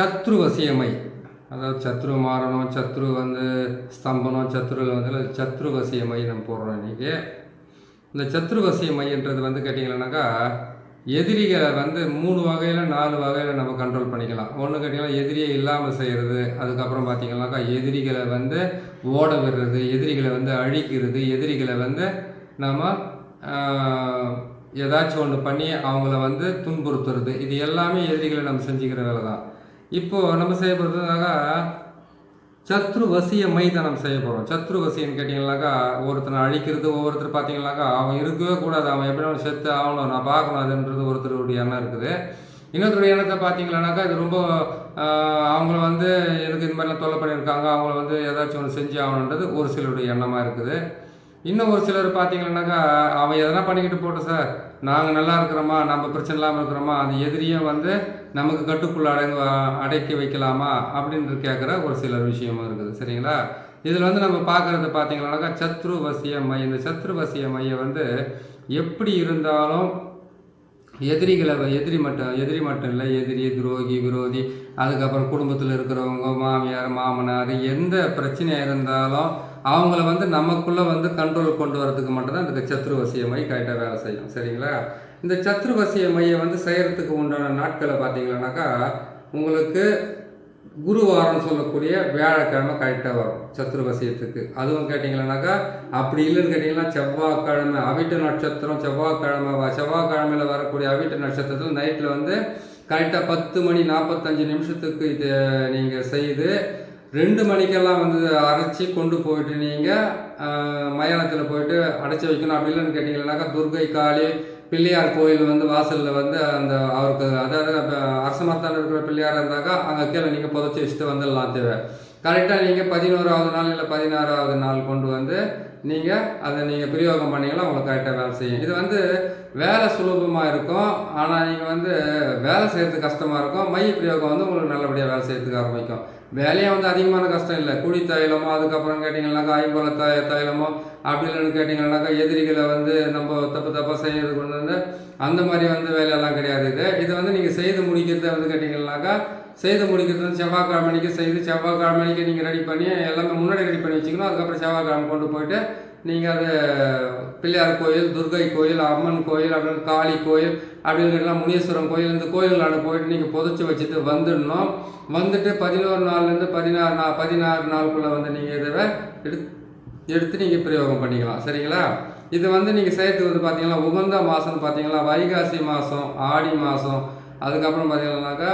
சத்ரு வசியமை. அதாவது சத்ரு மாறணும் சத்ரு வந்து ஸ்தம்பனம் சத்ருவில் வந்து சத்ரு வசியமை நம்ம போடுறோம் இன்றைக்கி இந்த சத்ரு வசியமைன்றது வந்து கேட்டிங்கன்னாக்கா எதிரிகளை வந்து மூணு வகையில் நாலு வகையில் நம்ம கண்ட்ரோல் பண்ணிக்கலாம். ஒன்று கேட்டிங்கன்னா எதிரியை இல்லாமல் செய்கிறது அதுக்கப்புறம் பார்த்தீங்கன்னாக்கா எதிரிகளை வந்து ஓட விடுறது எதிரிகளை வந்து அழிக்கிறது எதிரிகளை வந்து நம்ம ஏதாச்சும் ஒன்று பண்ணி அவங்கள வந்து துன்புறுத்துறது. இது எல்லாமே எதிரிகளை நம்ம செஞ்சுக்கிற வேலை தான் இப்போது நம்ம செய்ய போகிறதுனாக்கா சத்ரு வசிய மைதானம் செய்ய போகிறோம் சத்ரு வசியன்னு கேட்டிங்கனாக்கா ஒருத்தனை அழிக்கிறது ஒவ்வொருத்தர் பார்த்தீங்கனாக்கா அவன் இருக்கவே கூடாது. அவன் எப்படி அவன் செத்து ஆகணும் நான் பார்க்கணும் அதுன்றது ஒருத்தருடைய எண்ணம் இருக்குது. இன்னொருத்தருடைய எண்ணத்தை பார்த்தீங்களானாக்கா இது ரொம்ப அவங்கள வந்து எனக்கு இந்த மாதிரிலாம் தொல்லை பண்ணியிருக்காங்க அவங்கள வந்து ஏதாச்சும் ஒன்று செஞ்சு ஆகணுன்றது ஒரு சிலருடைய எண்ணமாக இருக்குது. இன்னும் ஒரு சிலர் பார்த்தீங்கன்னாக்கா அவன் எதனா பண்ணிக்கிட்டு போட்டோம் சார். நாங்கள் நல்லா இருக்கிறோமா நம்ம பிரச்சனை இல்லாமல் இருக்கிறோமா அந்த எதிரியை வந்து நமக்கு கட்டுக்குள்ள அடங்க அடக்கி வைக்கலாமா அப்படின்னு கேட்குற ஒரு சில விஷயமும் இருக்குது. சரிங்களா? இதில் வந்து நம்ம பார்க்குறது பார்த்தீங்கன்னாக்கா சத்ரு வசிய இந்த சத்ரு வசிய வந்து எப்படி இருந்தாலும் எதிரிகளை எதிரி மட்டும் எதிரி மட்டும் இல்லை எதிரி துரோகி விரோதி அதுக்கப்புறம் குடும்பத்தில் இருக்கிறவங்க மாமியார் மாமனார் எந்த பிரச்சனையாக இருந்தாலும் அவங்கள வந்து நமக்குள்ளே வந்து கண்ட்ரோல் கொண்டு வரதுக்கு மட்டும்தான் இந்த சத்ருவசிய மை கரெக்டாக வேலை செய்யும். சரிங்களா? இந்த சத்ருவசிய மையம் வந்து செய்கிறதுக்கு உண்டான நாட்களை பார்த்தீங்கன்னாக்கா உங்களுக்கு குருவாரம் சொல்லக்கூடிய வியாழக்கிழமை கரெக்டாக வரும் சத்ருவசியத்துக்கு. அதுவும் கேட்டிங்கன்னாக்கா அப்படி இல்லைன்னு கேட்டிங்கன்னா செவ்வாய்க்கிழமை அவிட்ட நட்சத்திரம் செவ்வாய்க்கிழமை செவ்வாய்க்கிழமையில் செவ்வாய்க்கிழமையில வரக்கூடிய அவிட்ட நட்சத்திரத்தில் நைட்டில் வந்து கரெக்டாக பத்து மணி நாற்பத்தஞ்சு நிமிஷத்துக்கு இது நீங்கள் செய்து ரெண்டு மணிக்கெல்லாம் வந்து அரைச்சி கொண்டு போயிட்டு நீங்கள் மயானத்தில் போயிட்டு அடைச்சி வைக்கணும். அப்படி இல்லைன்னு கேட்டிங்கன்னாக்கா துர்கை காளி பிள்ளையார் கோயில் வந்து வாசலில் வந்து அந்த அவருக்கு அதாவது அப்ப அரச மரத்தான இருக்கிற பிள்ளையார் இருந்தாக்கா அங்கே கீழே நீங்கள் புதைச்சி வச்சுட்டு வந்துடலாம் தேவை கரெக்டாக நீங்கள் பதினோராவது நாள் இல்லை பதினாறாவது நாள் கொண்டு வந்து நீங்கள் அதை நீங்கள் பிரயோகம் பண்ணீங்கன்னா உங்களுக்கு கரெக்டாக வேலை செய்யும். இது வந்து வேலை சுலபமாக இருக்கும். ஆனால் நீங்கள் வந்து வேலை செய்கிறது கஷ்டமாக இருக்கும். மை பிரயோகம் வந்து உங்களுக்கு நல்லபடியாக வேலை செய்யறதுக்கு ஆரம்பிக்கும். வேலையே வந்து அதிகமான கஷ்டம் இல்லை. குடி தைலமோ அதுக்கப்புறம் கேட்டிங்கன்னாக்கா ஐம்பல தை தைலமோ அப்படி இல்லைன்னு கேட்டிங்கன்னாக்கா எதிரிகளை வந்து நம்ம தப்பு தப்பாக செய்யறது கொண்டு வந்து அந்த மாதிரி வந்து வேலையெல்லாம் கிடையாது இது. இது வந்து நீங்கள் செய்து முடிக்கிறத வந்து கேட்டிங்கன்னாக்கா செய்து முடிக்கிறது. செவ்வாய்க்கிழமை செவ்வாய்க்கிழமைக்கு செய்து செவ்வாய்க்கிழமைக்கு நீங்கள் ரெடி பண்ணி எல்லாமே முன்னாடி ரெடி பண்ணி வச்சுக்கணும். அதுக்கப்புறம் செவ்வாய்க்கிழமை கொண்டு போயிட்டு நீங்கள் அது பிள்ளையார் கோயில் துர்கை கோயில் அம்மன் கோயில் அப்படின்னு காளி கோயில் அப்படின்னு முனீஸ்வரன் கோயில் இந்த கோயில்களான போயிட்டு நீங்கள் புதைச்சி வச்சுட்டு வந்துடணும். வந்துட்டு பதினோரு நாள்லேருந்து பதினாறு நாள் பதினாறு நாளுக்குள்ளே வந்து நீங்கள் இதை எடுத்து எடுத்து நீங்கள் பிரயோகம் பண்ணிக்கலாம். சரிங்களா? இது வந்து நீங்கள் செய்யறதுக்கு வந்து பார்த்தீங்கன்னா உகந்த மாதம்னு பார்த்தீங்கன்னா வைகாசி மாதம் ஆடி மாதம் அதுக்கப்புறம் பார்த்தீங்கன்னாக்கா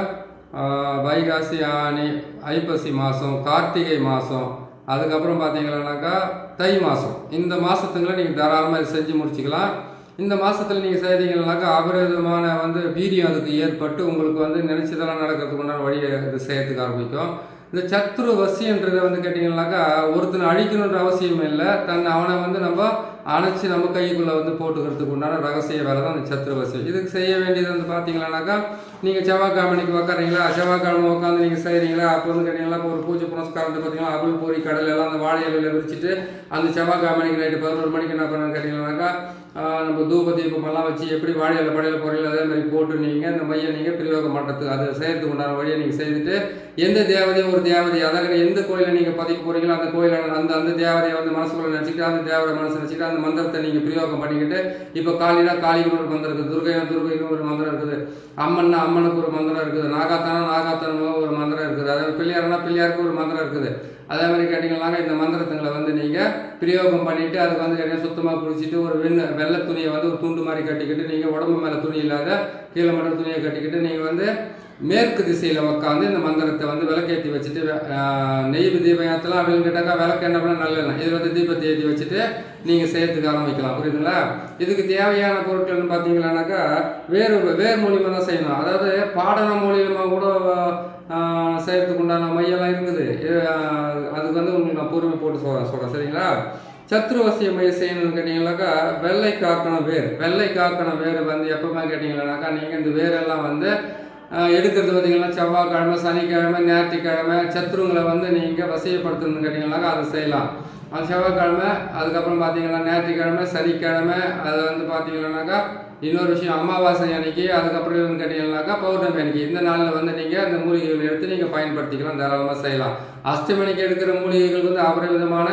வைகாசி ஆணி ஐப்பசி மாதம் கார்த்திகை மாதம் அதுக்கப்புறம் பார்த்தீங்கன்னாக்கா தை மாதம் இந்த மாதத்துங்களை நீங்கள் தாராளமாக இதை செஞ்சு முடிச்சுக்கலாம். இந்த மாதத்தில் நீங்கள் செய்தீங்கன்னாக்கா அபரிதமான வந்து வீரியம் அதுக்கு ஏற்பட்டு உங்களுக்கு வந்து நினச்சதெல்லாம் நடக்கிறதுக்கு உண்டான வழியை இது செய்யறதுக்கு ஆரம்பிக்கும். இந்த சத்ரு வசின்றதை வந்து கேட்டிங்கன்னாக்கா ஒருத்தனை அழிக்கணுன்ற அவசியம் இல்லை. தன் அவனை வந்து நம்ம அணைச்சி நம்ம கைக்குள்ளே வந்து போட்டுக்கிறதுக்கு உண்டான ரகசிய வேலை தான் அந்த சத்ரு இதுக்கு செய்ய வேண்டியது வந்து பார்த்தீங்கன்னாக்கா நீங்கள் செவ்வாய்க்கிழமைக்கு உட்காரீங்களா செவ்வாய்க்கிழமை உட்காந்து நீங்கள் செய்கிறீங்களா அப்போ வந்து கேட்டிங்கன்னா இப்போ ஒரு பூஜை புனஸ்காரம் பார்த்தீங்கன்னா அபுல் பூரி கடல் எல்லாம் அந்த வாழை இலையில விரிச்சிட்டு அந்த செவ்வாய்க்கிழமைக்கு நைட்டு பதினோரு மணிக்கு என்ன பண்ணுன்னு கேட்டிங்கன்னாக்கா நம்ம தூப தீபமெல்லாம் வச்சு எப்படி வாழையில படையில பொறையில் அதே மாதிரி போட்டு நீங்கள் இந்த மையை நீங்கள் பிரயோகம் பண்ணுறதுக்கு அதை செய்கிறதுக்கு உண்டான வழியை நீங்கள் செய்துட்டு எந்த தேவதையும் ஒரு தேவதை அதாவது எந்த கோயிலை நீங்கள் பதிக்க போகிறீங்களோ அந்த கோயிலை அந்த அந்த தேவதையை வந்து மனசுக்குள்ள நினச்சிக்கிட்டு அந்த தேவதை மனசு நினச்சிக்கிட்டு அந்த மந்திரத்தை நீங்கள் பிரயோகம் பண்ணிக்கிட்டு இப்போ காளினா காளின்னு ஒரு மந்திரம் இருக்குது துர்கைனா துர்கைன்னு ஒரு மந்திரம் இருக்குது அம்மன்னா அம்மனுக்கு ஒரு மந்திரம் இருக்குது நாகாத்தானா நாகாத்தனமோ ஒரு மந்திரம் இருக்குது அதே மாதிரி பிள்ளையார்னா பிள்ளையாருக்கு ஒரு மந்திரம் இருக்குது. அதே மாதிரி கேட்டிங்கன்னாக்கா இந்த மந்திரத்துங்களை வந்து நீங்கள் பிரயோகம் பண்ணிவிட்டு அதுக்கு வந்து என்ன சுத்தமாக குளிச்சுட்டு ஒரு வெண்ண வெள்ளை துணியை வந்து ஒரு துண்டு மாதிரி கட்டிக்கிட்டு நீங்கள் உடம்பு மேலே துணி இல்லாத கீழே மட்டும் துணியை கட்டிக்கிட்டு நீங்கள் வந்து மேற்கு திசையில் உட்காந்து இந்த மந்திரத்தை வந்து விளக்கேற்றி வச்சுட்டு நெய் தீபம் ஏற்றலாம் அப்படின்னு கேட்டாக்கா விளக்கு என்ன பண்ணால் நல்லெண்ணெய் இதில் வந்து தீபத்தை ஏற்றி வச்சுட்டு நீங்கள் செய்யறதுக்கு ஆரம்பிக்கலாம். புரியுதுங்களா? இதுக்கு தேவையான பொருட்கள்னு பார்த்தீங்களானாக்கா வேறு வேறு மூலியமாக தான் செய்யணும். அதாவது பாடன மூலியமாக கூட செய்கிறதுக்கு செய்யறதுக்கு உண்டான மையெல்லாம் இருக்குது. அதுக்கு வந்து உங்களுக்கு நான் பொறுமை போட்டு சொல்கிறேன் சொல்கிறேன் சரிங்களா? சத்ருவசிய மைய செய்யணும்னு கேட்டிங்கனாக்கா வெள்ளை காக்கணும் வேர். வெள்ளை காக்கணும் வேர் வந்து எப்பவுமே கேட்டிங்கன்னாக்கா நீங்கள் இந்த வேரெல்லாம் வந்து எடுக்கிறது பார்த்தீங்கன்னா செவ்வாய்க்கிழமை சனிக்கிழமை ஞாயிற்றுக்கிழமை சத்ருங்களை வந்து நீங்கள் வசியப்படுத்தணும்னு கேட்டிங்கன்னாக்கா அதை செய்யலாம். அது செவ்வாய்க்கிழமை அதுக்கப்புறம் பார்த்தீங்கன்னா ஞாயிற்றுக்கிழமை சனிக்கிழமை அது வந்து பார்த்தீங்கன்னாக்கா இன்னொரு விஷயம் அமாவாசை அன்னைக்கு அதுக்கப்புறம் கேட்டீங்கன்னாக்கா பௌர்ணமி அன்னைக்கு. இந்த நாளில் வந்து நீங்கள் அந்த மூலிகைகள் எடுத்து நீங்கள் பயன்படுத்திக்கலாம் தாராளமாக செய்யலாம். அஷ்டமி எடுக்கிற மூலிகைகள் வந்து அபரிவிதமான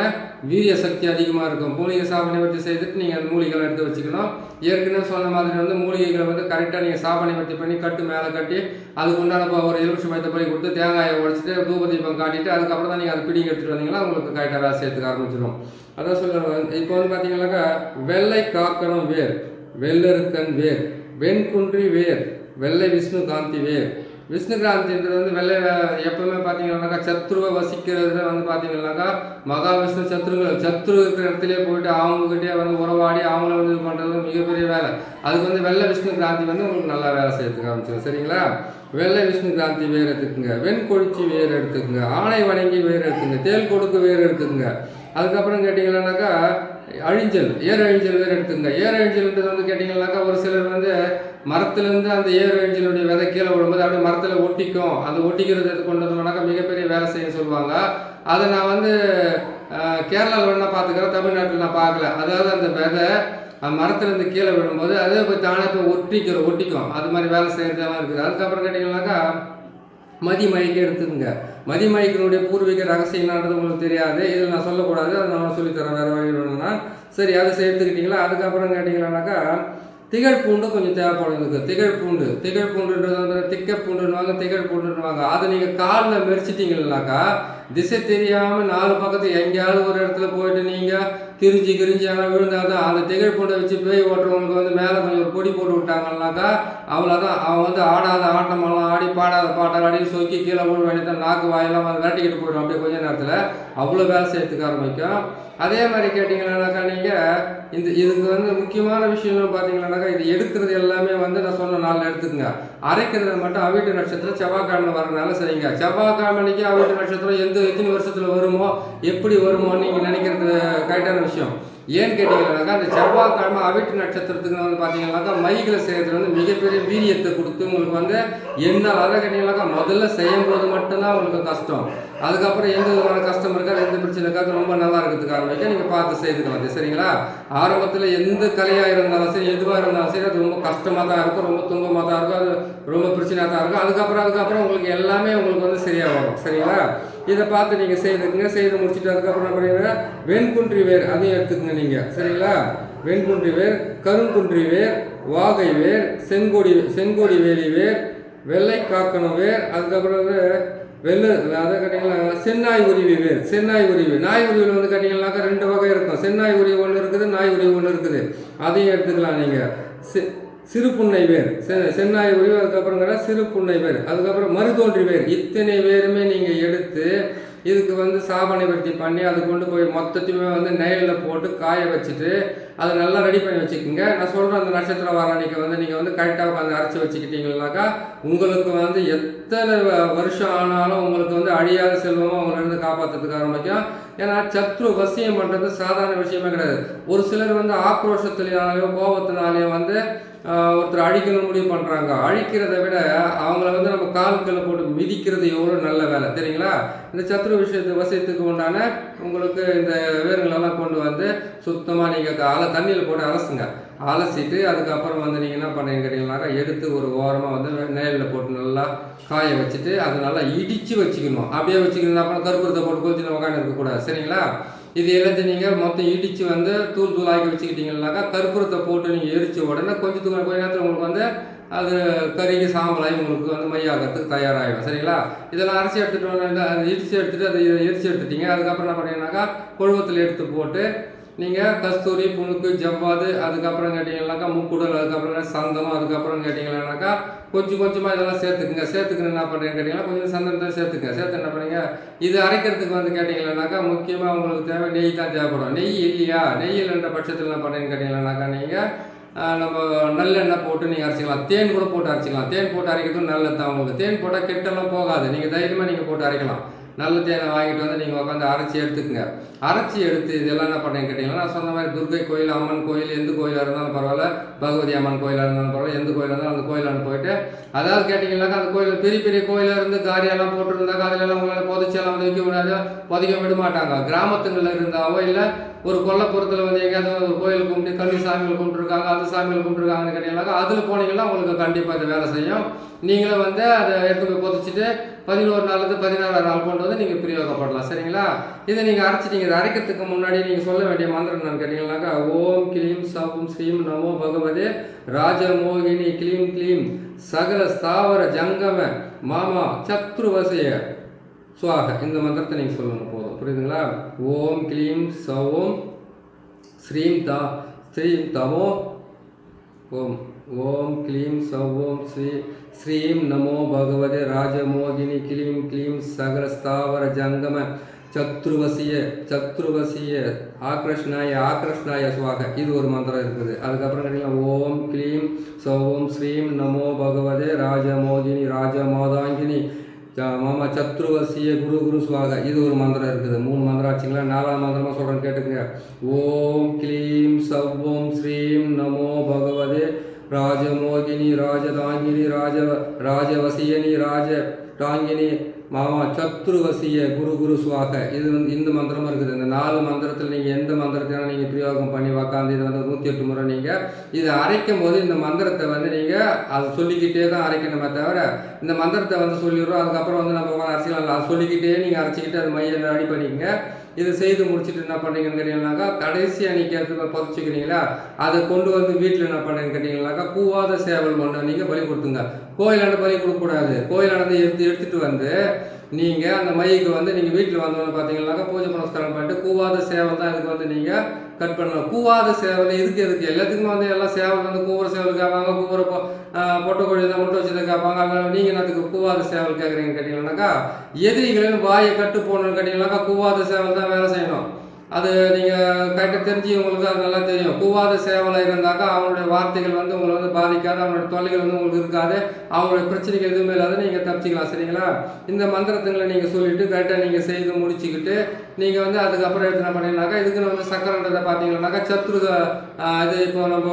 வீரிய சக்தி அதிகமாக இருக்கும். மூலிகை சாபனை பற்றி செய்துட்டு நீங்கள் அந்த மூலிகைகளை எடுத்து வச்சுக்கணும். ஏற்கனவே சொன்ன மாதிரி வந்து மூலிகைகளை வந்து கரெக்டாக நீங்கள் சாபனை பற்றி பண்ணி கட்டு மேலே கட்டி அதுக்கு உண்டான ஒரு எலுமிச்சை மயத்தை போய் கொடுத்து தேங்காயை உடைச்சிட்டு தூப தீபம் காட்டிட்டு அதுக்கப்புறம் தான் நீங்கள் அதை பிடிங்க எடுத்துகிட்டு வந்தீங்கன்னா உங்களுக்கு கரெக்டாக வேலை செய்யறதுக்கு ஆரம்பிச்சிடும் அதான் சொல்லுவாங்க இப்போ வந்து பார்த்தீங்கன்னாக்கா வெள்ளை காக்கணும் வேர். வெள்ளருக்கன் வேர் வெண்குன்றி வேர் வெள்ளை விஷ்ணு காந்தி வேர். விஷ்ணு காந்தின்றது வந்து வெள்ளை எப்பவுமே பார்த்தீங்கன்னாக்கா சத்ருவை வசிக்கிறதுல வந்து பார்த்தீங்கன்னாக்கா மகாவிஷ்ணு சத்ருங்கள் சத்ரு இருக்கிற இடத்துலயே போயிட்டு அவங்ககிட்டயே வந்து உறவாடி அவங்கள வந்து இது பண்ணுறது மிகப்பெரிய வேலை. அதுக்கு வந்து வெள்ளை விஷ்ணு கிராந்தி வந்து உங்களுக்கு நல்லா வேலை செய்யறதுக்கு ஆரம்பிச்சிடும் சரிங்களா? வெள்ளை விஷ்ணு கிராந்தி வேறு எடுத்துக்கோங்க வெண்கொழிச்சி வேறு எடுத்துக்கோங்க ஆணை வணங்கி வேறு எடுத்துங்க தேல் கொடுக்கு வேறு எடுத்துக்கோங்க. அதுக்கப்புறம் கேட்டிங்கன்னாக்கா அழிஞ்சல் ஏர் அழிஞ்சல் வேறு எடுத்துங்க. ஏர் அழிஞ்சல்ன்றது வந்து கேட்டிங்கன்னாக்கா ஒரு சிலர் வந்து மரத்துலேருந்து அந்த ஏர் அழிஞ்சலுடைய விதை கீழே விழும்போது அப்படியே மரத்தில் ஒட்டிக்கும். அந்த ஒட்டிக்கிறது எது கொண்டு வந்தோம்னாக்கா மிகப்பெரிய வேலை செய்ய சொல்லுவாங்க. அதை நான் வந்து கேரளாவில் வேணா பார்த்துக்கிறேன் தமிழ்நாட்டில் நான் பார்க்கல. அதாவது அந்த விதை அந்த மரத்துலேருந்து கீழே விழும்போது அதே போய் தானே போய் ஒட்டிக்கிறோம் ஒட்டிக்கும். அது மாதிரி வேலை செய்யறதெல்லாம் இருக்குது. அதுக்கப்புறம் கேட்டிங்கன்னாக்கா மதிமயக்கு எடுத்துக்கங்க. மதிமயக்கனுடைய பூர்வீக ரகசியம்னான்றது உங்களுக்கு தெரியாது. இதில் நான் சொல்லக்கூடாது. அதை நான் சொல்லித்தரேன் வேறு வழி வேணும்னா சரி அதை சேர்த்துக்கிட்டீங்களா? அதுக்கப்புறம் கேட்டிங்களானாக்கா திகழ் பூண்டு கொஞ்சம் தேவைப்படும் இதுக்கு திகழ் பூண்டு. திகழ் பூண்டுன்றது வந்து திக்க பூண்டுன்னுவாங்க திகழ் பூண்டுன்னுவாங்க. அதை நீங்கள் காலில் மெரிச்சிட்டிங்கன்னாக்கா திசை தெரியாமல் நாலு பக்கத்து எங்கேயாவது ஒரு இடத்துல போயிட்டு நீங்கள் கிரிஞ்சி கிரிஞ்சி ஆனால் விழுந்தாதான் அந்த திகழ் பூண்டை வச்சு பேய் ஓட்டுறவங்களுக்கு வந்து மேலே கொஞ்சம் ஒரு பொடி போட்டு விட்டாங்கன்னாக்கா அவ்வளோதான் அவன் வந்து ஆடாத ஆட்டமெல்லாம் ஆடி பாடாத பாட்டால் ஆடி சொக்கி கீழே விழு வேண்டியதான் நாக்கு வாயெல்லாம் வந்து விரட்டிக்கிட்டு போயிடும் அப்படியே கொஞ்ச நேரத்தில். அவ்வளோ வேலை செய்யறதுக்கு ஆரம்பிக்கும். அதே மாதிரி கேட்டிங்கன்னாக்கா நீங்கள் இந்த இதுக்கு வந்து முக்கியமான விஷயம்னு பார்த்தீங்கன்னாக்கா இது எடுக்கிறது எல்லாமே வந்து நான் சொன்ன நாளில் எடுத்துக்கங்க. அரைக்கிறது மட்டும் அவிட்டு நட்சத்திரம் செவ்வாய்க்கிழமை வரனால சரிங்க. செவ்வாய்க்கிழமைக்கு அவிட்டு நட்சத்திரம் எந்த எத்தனை வருஷத்தில் வருமோ எப்படி வருமோன்னு நீங்கள் நினைக்கிறது கரெக்டான விஷயம். ஏன்னு கேட்டிங்கன்னாக்கா அந்த செவ்வாய்க்கிழமை அவிட்டு நட்சத்திரத்துக்கு வந்து பார்த்தீங்கன்னாக்கா மைகளை செய்கிறது வந்து மிகப்பெரிய வீரியத்தை கொடுத்து உங்களுக்கு வந்து என்ன வர கேட்டிங்கன்னாக்கா முதல்ல செய்யும் போது மட்டும்தான் உங்களுக்கு கஷ்டம். அதுக்கப்புறம் எந்த விதமான கஷ்டம் இருக்காது எந்த பிரச்சனை இருக்காது ரொம்ப நல்லா இருக்கிறதுக்கு ஆரம்பிக்க நீங்கள் பார்த்து செய்துக்கலாம். சரிங்களா? ஆரம்பத்தில் எந்த கலையாக இருந்தாலும் சரி எதுவாக இருந்தாலும் சரி அது ரொம்ப கஷ்டமாக தான் இருக்கும் ரொம்ப துன்பமாக தான் இருக்கும் அது ரொம்ப பிரச்சனையாக தான் இருக்கும். அதுக்கப்புறம் அதுக்கப்புறம் உங்களுக்கு எல்லாமே உங்களுக்கு வந்து சரியாக வரும். சரிங்களா? இதை பார்த்து நீங்கள் செய்துக்குங்க. செய்து முடிச்சுட்டு அதுக்கப்புறம் என்ன வெண்குன்றி வேர் அதையும் எடுத்துக்கங்க நீங்கள் சரிங்களா? வெண்குன்றி வேர் கருங்குன்றி வேர் வாகை வேர் செங்கொடி செங்கொடி வேலி வேர் வெள்ளை காக்கணம் வேர் அதுக்கப்புறம் வந்து வெள்ளை அதை கேட்டிங்கன்னா சென்னாய் உருவி வேர் சென்னாய் உருவி நாய் உருவியில் வந்து கேட்டிங்கன்னாக்கா ரெண்டு வகை இருக்கும். சென்னாய் உருவி ஒன்று இருக்குது நாய் உருவி ஒன்று இருக்குது. அதையும் எடுத்துக்கலாம் நீங்கள் சி சிறு புன்னை வேர். சென்னாய் உருவி அதுக்கப்புறம் கேட்டால் சிறு புன்னை வேர். அதுக்கப்புறம் மருதோன்றி வேர். இத்தனை பேருமே நீங்கள் எடுத்து இதுக்கு வந்து சாபனை பருத்தி பண்ணி அது கொண்டு போய் மொத்தத்தையுமே வந்து நெயலில் போட்டு காய வச்சுட்டு அதை நல்லா ரெடி பண்ணி வச்சுக்கோங்க. நான் சொல்கிறேன் அந்த நட்சத்திர வர அன்னைக்கு வந்து நீங்கள் வந்து கரெக்டாக உட்காந்து அரைச்சி வச்சுக்கிட்டீங்கன்னாக்கா உங்களுக்கு வந்து எத்தனை வ- வருஷம் ஆனாலும் உங்களுக்கு வந்து அழியாத செல்வமும் உங்களிருந்து காப்பாற்றுறதுக்கு ஆரம்பிக்கும். ஏன்னா சத்ரு வசியம் பண்ணுறது சாதாரண விஷயமே கிடையாது. ஒரு சிலர் வந்து ஆக்ரோஷத்தினாலேயோ கோபத்தினாலேயோ வந்து ஒருத்தர் அழிக்கணும் முடிவு பண்ணுறாங்க அழிக்கிறத விட அவங்கள வந்து நம்ம கால்களை போட்டு மிதிக்கிறது எவ்வளோ நல்ல வேலை தெரியுங்களா? இந்த சத்ரு விஷயத்து வசியத்துக்கு உண்டான உங்களுக்கு இந்த வேருங்களெல்லாம் கொண்டு வந்து சுத்தமாக நீங்கள் காலை தண்ணியில் போட்டு அலசுங்க. அலசிட்டு அதுக்கப்புறம் வந்து நீங்கள் என்ன பண்ணுறீங்க கேட்டிங்கனாக்கா எடுத்து ஒரு ஓரமாக வந்து நேரில் போட்டு நல்லா காய வச்சுட்டு அது நல்லா இடித்து வச்சுக்கணும். அப்படியே வச்சுக்கணும் அப்புறம் கருப்பூரத்தை போட்டு கொஞ்சம் உட்காந்து இருக்கக்கூடாது சரிங்களா? இது எல்லாத்தையும் நீங்கள் மொத்தம் இடித்து வந்து தூள் தூள் ஆக்கி வச்சுக்கிட்டீங்கன்னாக்கா கற்பூரத்தை போட்டு நீங்கள் எரிச்ச உடனே கொஞ்சம் தூரம் கொஞ்ச நேரத்தில் உங்களுக்கு வந்து அது கறிக்கு சாம்பலாகி உங்களுக்கு வந்து மையாகிறதுக்கு தயாராகிடும் சரிங்களா? இதெல்லாம் அரைச்சி எடுத்துகிட்டு வந்து அதை இடித்து எடுத்துகிட்டு அதை எரிச்சு எடுத்துட்டீங்க. அதுக்கப்புறம் என்ன பண்ணீங்கன்னாக்கா கொழுவத்தில் எடுத்து போட்டு நீங்கள் கஸ்தூரி புணுக்கு ஜவ்வாது அதுக்கப்புறம் கேட்டிங்கன்னாக்கா மூக்குடல் அதுக்கப்புறம் சந்தனம் அதுக்கப்புறம் கேட்டிங்கன்னாக்கா கொஞ்சம் கொஞ்சமாக இதெல்லாம் சேர்த்துக்குங்க. சேர்த்துக்கணும் என்ன பண்ணுறீங்க கேட்டிங்கன்னா கொஞ்சம் சந்தனத்தை சேர்த்துக்குங்க. சேர்த்து என்ன பண்ணுறீங்க இது அரைக்கிறதுக்கு வந்து கேட்டிங்கன்னாக்கா முக்கியமாக உங்களுக்கு தேவை நெய் தான் தேவைப்படும். நெய் இல்லையா? நெய் இல்லைன்ற பட்சத்தில் என்ன பண்ணுறீங்கன்னு கேட்டிங்கன்னாக்கா நீங்கள் நம்ம நல்லெண்ணெய் போட்டு நீங்கள் அரைச்சிக்கலாம். தேன் கூட போட்டு அரைச்சிக்கலாம். தேன் போட்டு அரைக்கிறதும் நல்லது தான் உங்களுக்கு. தேன் போட்டால் கெட்டெல்லாம் போகாது. நீங்கள் தைரியமாக நீங்கள் போட்டு அரைக்கலாம். நல்ல தேனை வாங்கிட்டு வந்து நீங்கள் உட்காந்து அரைச்சி எடுத்துக்கங்க. அரைச்சி எடுத்து இதெல்லாம் என்ன பண்ணேன்னு கேட்டிங்கன்னா நான் சொன்ன மாதிரி துர்கை கோயில் அம்மன் கோயில் எந்த கோயிலாக இருந்தாலும் பரவாயில்ல. பகவதி அம்மன் கோயிலாக இருந்தாலும் பரவாயில்ல. எந்த கோயிலாக இருந்தாலும் அந்த கோயிலான்னு போயிட்டு அதாவது கேட்டிங்கன்னாக்கா அந்த கோயில் பெரிய பெரிய கோயிலாக இருந்து காரியெல்லாம் போட்டுருந்தாக்கா அதிலெல்லாம் உங்களால் புதைச்செல்லாம் வந்து வைக்க முடியாது. புதைக்க விட மாட்டாங்க. கிராமத்துங்களில் இருந்தாவோ இல்லை ஒரு கொல்லப்புறத்தில் வந்து எங்கேயாவது ஒரு கோயில் கும்பிட்டு கல்வி சாமிகள் கும்பிட்டுருக்காங்க அந்த சாமிகள் கும்பிட்டுருக்காங்கன்னு கேட்டீங்கன்னாக்கா அதில் போனீங்கன்னா உங்களுக்கு கண்டிப்பாக இது வேலை செய்யும். நீங்களும் வந்து அதை எடுத்து போய் புதைச்சிட்டு பதினோரு நாள்லேருந்து பதினாறாம் நாள் கொண்டு வந்து நீங்கள் பிரயோகப்படலாம். சரிங்களா? இதை நீங்கள் அரைச்சிட்டீங்க. இதை அரைக்கிறதுக்கு முன்னாடி நீங்கள் சொல்ல வேண்டிய மந்திரம் என்னன்னு கேட்டிங்கன்னாக்கா ஓம் கிளீம் சவும் ஸ்ரீம் நமோ பகவதே ராஜமோகினி கிளீம் கிளீம் சகல ஸ்தாவர ஜங்கம மாமா சத்ருவசய. சுவாக இந்த மந்திரத்தை நீங்கள் சொல்லணும் போதும். புரியுதுங்களா? ஓம் கிளீம் சவும் ஸ்ரீம் தா ஸ்ரீம் தமோ ஓம். ஓம் க்ளீம் சவும் ஸ்ரீ ஸ்ரீம் நமோ பகவதே ராஜமோகினி கிளீம் க்ளீம் சகல ஸ்தாவர ஜங்கம சத்ருவசிய சத்ருவசிய ஆக்ரஷ்ணாய ஆக்ரஷ்ணாய சுவாக. இது ஒரு மந்திரம் இருக்குது. அதுக்கப்புறம் கேட்டீங்கன்னா ஓம் க்ளீம் சௌம் ஸ்ரீம் நமோ பகவதே ராஜமோகினி ராஜமாதாங்கினி ஜ- மாமா சத்ருவசிய குரு குரு சுவாக. இது ஒரு மந்திரம் இருக்குது. மூணு மந்திரம் ஆச்சுங்களா? நாலாம் மந்திரமா சொல்கிறேன் கேட்டுக்கங்க. ஓம் க்ளீம் சவ்வோம் ஸ்ரீம் நமோ பகவ ராஜமோகினி ராஜதாங்கினி ராஜ ராஜவசியனி ராஜ டாங்கினி மாமா சத்ருவசிய குரு குரு சுவாக. இது வந்து இந்த மந்திரமும் இருக்குது. இந்த நாலு மந்திரத்தில் நீங்கள் எந்த மந்திரத்தையும் நீங்கள் பிரயோகம் பண்ணி உக்காந்து இதை வந்து நூற்றி எட்டு முறை நீங்கள் இதை அரைக்கும் போது இந்த மந்திரத்தை வந்து நீங்கள் அது சொல்லிக்கிட்டே தான் அரைக்கணுமே தவிர இந்த மந்திரத்தை வந்து சொல்லிடுறோம். அதுக்கப்புறம் வந்து நம்ம அரசியல் அதை சொல்லிக்கிட்டே நீங்கள் அரைச்சிக்கிட்டு அது மைய ரெடி பண்ணிக்கங்க. இதை செய்து முடிச்சுட்டு என்ன பண்ணீங்கன்னு கேட்டீங்கன்னாக்கா கடைசி அன்னைக்கு எடுத்து புதைச்சிக்கிறீங்களா? அதை கொண்டு வந்து வீட்டில் என்ன பண்ணுறீங்கன்னு கேட்டீங்கன்னாக்கா கூவாத சேவல் ஒன்று நீங்கள் பலி கொடுத்துங்க. கோயிலாண்ட பலி கொடுக்கக்கூடாது. கோயிலாண்டதை எடுத்து எடுத்துகிட்டு வந்து நீங்கள் அந்த மைக்கு வந்து நீங்கள் வீட்டில் வந்தோன்னு பார்த்தீங்கன்னாக்கா பூஜை புனஸ்காரம் பண்ணிட்டு கூவாத சேவை தான் இதுக்கு வந்து நீங்கள் கட் பண்ணலாம் கூவாத சேவை இதுக்கு எதுக்கு? எல்லாத்துக்குமே வந்து எல்லாம் சேவை வந்து கூவுற சேவல் கேட்பாங்க கூவுற பொட்டை கோழி தான் முட்டை வச்சதை கேட்பாங்க நீங்கள் என்னத்துக்கு கூவாத சேவல் கேட்குறீங்கன்னு கேட்டிங்கன்னாக்கா எதிரிகளின் வாயை கட்டு போடணும்னு கேட்டிங்கன்னாக்கா கூவாத சேவல் தான் வேலை செய்யணும். அது நீங்கள் கரெக்டாக தெரிஞ்சு உங்களுக்கு அது நல்லா தெரியும். கூவாத சேவலை இருந்தாக்கா அவங்களுடைய வார்த்தைகள் வந்து உங்களை வந்து பாதிக்காது அவங்களுடைய தொல்லைகள் வந்து உங்களுக்கு இருக்காது. அவங்களுடைய பிரச்சனைகள் எதுவுமே இல்லாத நீங்கள் தப்பிச்சிக்கலாம் சரிங்களா? இந்த மந்திரத்துங்களை நீங்கள் சொல்லிவிட்டு கரெக்டாக நீங்கள் செய்து முடிச்சுக்கிட்டு நீங்கள் வந்து அதுக்கப்புறம் எடுத்து என்ன பண்ணீங்கன்னாக்கா இதுக்குன்னு வந்து சக்கரன்றதை பார்த்தீங்கன்னாக்கா சத்ரு இது இப்போ நம்ம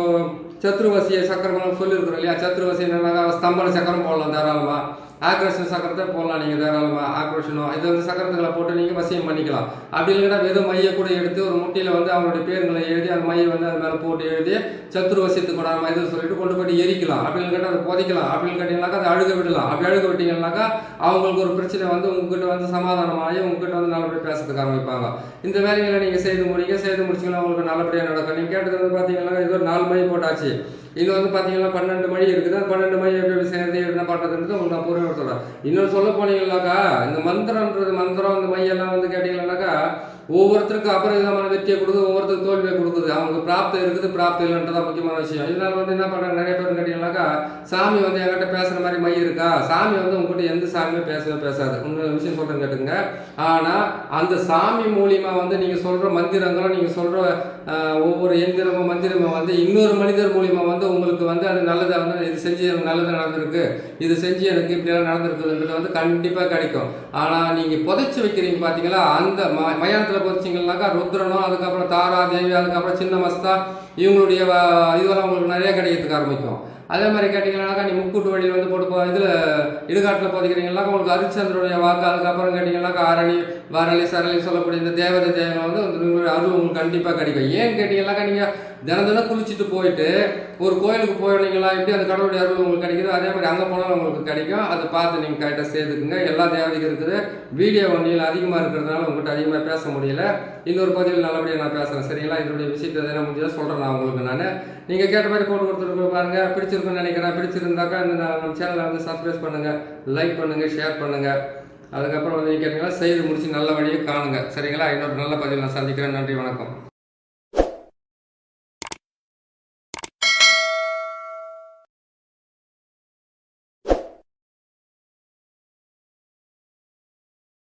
சத்ருவசிய சக்கரம் சொல்லியிருக்கிறோம் இல்லையா? சத்ருவசி என்னன்னாக்கா ஸ்தம்பன சக்கரம் போடலாம் தாராளமாக ஆக்ரோஷன் சக்கரத்தை போடலாம். நீங்கள் தாராளமாக ஆக்ரோஷனோ இது வந்து சக்கரத்துக்களை போட்டு நீங்கள் வசியம் பண்ணிக்கலாம். அப்படி இல்லைன்னா வெறும் மையை கூட எடுத்து ஒரு முட்டியில் வந்து அவங்களுடைய பேருங்களை எழுதி அந்த மையை வந்து அது மேலே போட்டு எழுதி சத்துரு வசியத்துக்கு கொண்டாட இது சொல்லிட்டு கொண்டு போயிட்டு எரிக்கலாம். அப்படின்னு கேட்டால் அதை புதைக்கலாம். அப்படின்னு கேட்டிங்கனாக்கா அதை அழுக விடலாம். அப்படி அழுக விட்டீங்கன்னாக்கா அவங்களுக்கு ஒரு பிரச்சனை வந்து உங்ககிட்ட வந்து சமாதானமாகி உங்ககிட்ட வந்து நல்லபடியாக பேசுறதுக்கு ஆரம்பிப்பாங்க. இந்த வேலைகளை நீங்கள் செய்து முடிங்க. செய்து முடிச்சிங்கன்னா உங்களுக்கு நல்லபடியாக நடக்கும். நீங்கள் கேட்டது வந்து பார்த்தீங்கன்னா இது ஒரு நாலு மணி போட்டாச்சு. இது வந்து பார்த்தீங்கன்னா பன்னெண்டு மணி இருக்குது. பன்னெண்டு மணி எப்படி எப்படி சேர்ந்து என்ன பண்ணுறதுன்றது உங்களுக்கு நான் பொறுமையாக சொல்கிறேன் இன்னொன்று சொல்ல போனீங்கன்னாக்கா இந்த மந்திரன்றது மந்திரம் இந்த மையெல்லாம் வந்து கேட்டிங்கன்னாக்கா ஒவ்வொருத்தருக்கும் அபரிதமான வெற்றியை கொடுக்குது ஒவ்வொருத்தருக்கு தோல்வியை கொடுக்குது. அவங்க பிராப்தம் இருக்குது பிராப்தம் இல்லைன்றதான் முக்கியமான விஷயம். இதனால வந்து என்ன பண்ணுறாங்க நிறைய பேர் கேட்டிங்கன்னாக்கா சாமி வந்து என்கிட்ட பேசுகிற மாதிரி மை இருக்கா? சாமி வந்து உங்ககிட்ட எந்த சாமியும் பேசவே பேசாது. இன்னொரு விஷயம் சொல்கிறேன் கேட்டுங்க ஆனால் அந்த சாமி மூலியமா வந்து நீங்கள் சொல்கிற மந்திரங்களும் நீங்கள் சொல்கிற ஒவ்வொரு எந்திரமும் மந்திரமும் வந்து இன்னொரு மனிதர் மூலியமா வந்து உங்களுக்கு வந்து அது நல்லதாக வந்து இது செஞ்சு எனக்கு நல்லது நடந்திருக்கு. இது செஞ்சு எனக்கு இப்படியெல்லாம் நடந்திருக்குதுன்றது வந்து கண்டிப்பாக கிடைக்கும். ஆனால் நீங்கள் புதைச்சி வைக்கிறீங்க பார்த்தீங்களா அந்த ம மயானத்தில் புதைச்சிங்கன்னாக்கா ருத்ரனும் அதுக்கப்புறம் தாரா தேவி அதுக்கப்புறம் சின்ன மஸ்தா இவங்களுடைய இதெல்லாம் உங்களுக்கு நிறைய கிடைக்கிறதுக்கு ஆரம்பிக்கும். அதே மாதிரி கேட்டிங்கன்னாக்கா நீ முக்கூட்டு வழியில் வந்து போட்டு போ இதில் இடுகாட்டில் புதைக்கிறீங்கன்னாக்கா உங்களுக்கு அரிச்சந்திரனுடைய வாக்கு அதுக்கப்புறம் கேட்டிங்கன்னாக்கா ஆரணி வாரளி சரளி சொல்லக்கூடிய இந்த தேவதை தேவங்களை வந்து உங்களுடைய அருள் உங்களுக்கு கண்டிப்பாக கிடைக்கும். ஏன்னு கேட்டிங்கன்னாக்கா நீங்கள் தினம் தினம் குளிச்சுட்டு போயிட்டு ஒரு கோயிலுக்கு போயிருந்தீங்களா? எப்படி அந்த கடவுளுடைய அருள் உங்களுக்கு கிடைக்குது அதே மாதிரி அங்கே போனாலும் உங்களுக்கு கிடைக்கும். அதை பார்த்து நீங்கள் கரெக்டாக சேர்த்துக்குங்க எல்லா தேவதைக்கும் இருக்குது. வீடியோ வண்டியில் அதிகமாக இருக்கிறதுனால உங்கள்கிட்ட அதிகமாக பேச முடியல. இன்னொரு பதிவில் நல்லபடியாக நான் பேசுகிறேன் சரிங்களா? இதனுடைய விஷயத்தை எதனா முடிஞ்சதை சொல்கிறேன் நான் உங்களுக்கு நான். நீங்கள் கேட்ட மாதிரி போட்டு கொடுத்துருக்கோம் பாருங்கள் பிடிச்சிருக்குன்னு நினைக்கிறேன். பிடிச்சிருந்தாக்கா இந்த நம்ம சேனலை வந்து சப்ஸ்கிரைப் பண்ணுங்கள் லைக் பண்ணுங்கள் ஷேர் பண்ணுங்கள் அதுக்கப்புறம் வந்து நீங்கள் கேட்டீங்கன்னா செய்து முடிச்சு நல்ல வழியை காணுங்க. சரிங்களா? இன்னொரு நல்ல பதிவில் நான் சந்திக்கிறேன். நன்றி வணக்கம்.